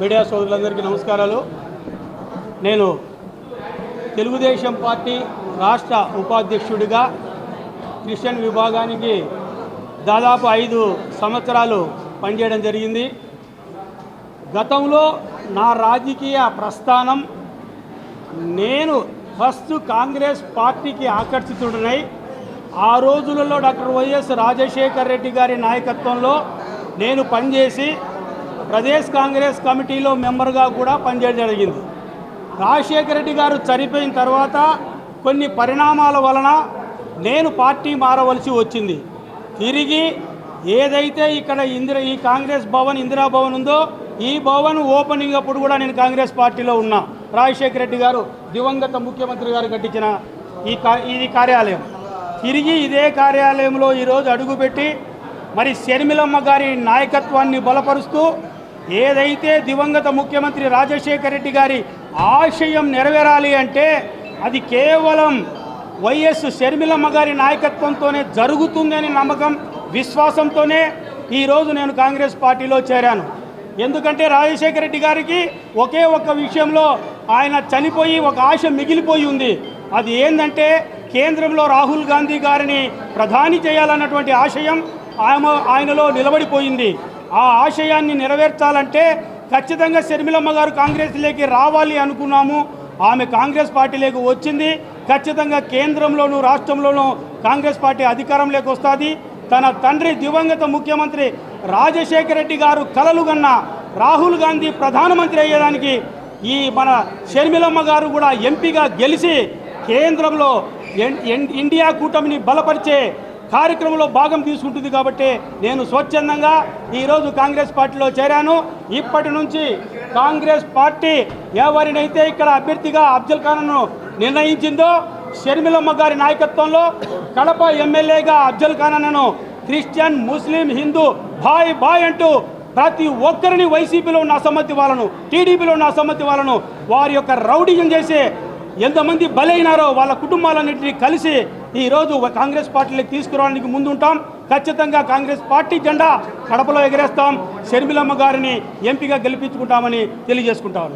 Media సోదరులందరికీ నమస్కారాలు. నేను తెలుగుదేశం పార్టీ రాష్ట్ర ఉపాధ్యక్షుడిగా క్రిస్టియన్ విభాగానికి దాదాపు ఐదు సంవత్సరాలు పనిచేయడం జరిగింది. గతంలో నా రాజకీయ ప్రస్థానం నేను ఫస్ట్ కాంగ్రెస్ పార్టీకి ఆకర్షితుడినై ఆ రోజులలో డాక్టర్ వైఎస్ రాజశేఖర్ రెడ్డి గారి నాయకత్వంలో నేను పనిచేసి ప్రదేశ్ కాంగ్రెస్ కమిటీలో మెంబర్గా కూడా పనిచేయడం జరిగింది. రాజశేఖర రెడ్డి గారు చనిపోయిన తర్వాత కొన్ని పరిణామాల వలన నేను పార్టీ మారవలసి వచ్చింది. తిరిగి ఏదైతే ఇక్కడ ఇందిర ఈ కాంగ్రెస్ భవన్ ఇందిరా భవన్ ఉందో ఈ భవన్ ఓపెనింగ్ అప్పుడు కూడా నేను కాంగ్రెస్ పార్టీలో ఉన్నా. రాజశేఖర రెడ్డి గారు దివంగత ముఖ్యమంత్రి గారు కట్టించిన ఈ కా ఇది కార్యాలయం. తిరిగి ఇదే కార్యాలయంలో ఈరోజు అడుగుపెట్టి మరి శర్మిలమ్మ గారి నాయకత్వాన్ని బలపరుస్తూ ఏదైతే దివంగత ముఖ్యమంత్రి రాజశేఖర రెడ్డి గారి ఆశయం నెరవేరాలి అంటే అది కేవలం వైఎస్ షర్మిలమ్మ గారి నాయకత్వంతోనే జరుగుతుందని నమ్మకం విశ్వాసంతోనే ఈరోజు నేను కాంగ్రెస్ పార్టీలో చేరాను. ఎందుకంటే రాజశేఖర రెడ్డి గారికి ఒకే ఒక్క విషయంలో ఆయన చనిపోయి ఒక ఆశ మిగిలిపోయి ఉంది. అది ఏంటంటే కేంద్రంలో రాహుల్ గాంధీ గారిని ప్రధాని చేయాలన్నటువంటి ఆశయం ఆయన ఆయనలో నిలబడిపోయింది. ఆ ఆశయాన్ని నెరవేర్చాలంటే ఖచ్చితంగా షర్మిలమ్మ గారు కాంగ్రెస్లోకి రావాలి అనుకున్నాము. ఆమె కాంగ్రెస్ పార్టీలోకి వచ్చింది. ఖచ్చితంగా కేంద్రంలోనూ రాష్ట్రంలోనూ కాంగ్రెస్ పార్టీ అధికారంలోకి వస్తుంది. తన తండ్రి దివంగత ముఖ్యమంత్రి రాజశేఖర రెడ్డి గారు కలలు కన్న రాహుల్ గాంధీ ప్రధానమంత్రి అయ్యేదానికి ఈ మన షర్మిలమ్మ గారు కూడా ఎంపీగా గెలిచి కేంద్రంలో ఎన్- ఎన్- ఇండియా కూటమిని బలపరిచే కార్యక్రమంలో భాగం తీసుకుంటుంది కాబట్టి నేను స్వచ్ఛందంగా ఈరోజు కాంగ్రెస్ పార్టీలో చేరాను. ఇప్పటి నుంచి కాంగ్రెస్ పార్టీ ఎవరినైతే ఇక్కడ అభ్యర్థిగా అఫ్జల్ ఖాన్ను నిర్ణయించిందో షర్మిలమ్మ గారి నాయకత్వంలో కడప ఎమ్మెల్యేగా అఫ్జల్ ఖాన్ను క్రిస్టియన్ ముస్లిం హిందూ బాయ్ బాయ్ అంటూ ప్రతి ఒక్కరిని వైసీపీలో ఉన్న అసమ్మతి వాళ్ళను టీడీపీలో ఉన్న అసమ్మతి వాళ్ళను వారి యొక్క రౌడీజం చేసే ఎంతమంది బలైనారో వాళ్ళ కుటుంబాలన్నింటినీ కలిసి ఈరోజు కాంగ్రెస్ పార్టీలోకి తీసుకురావడానికి ముందుంటాం. ఖచ్చితంగా కాంగ్రెస్ పార్టీ జెండా కడపలో ఎగరేస్తాం. షర్మిలమ్మ గారిని ఎంపీగా గెలిపించుకుంటామని తెలియజేసుకుంటాను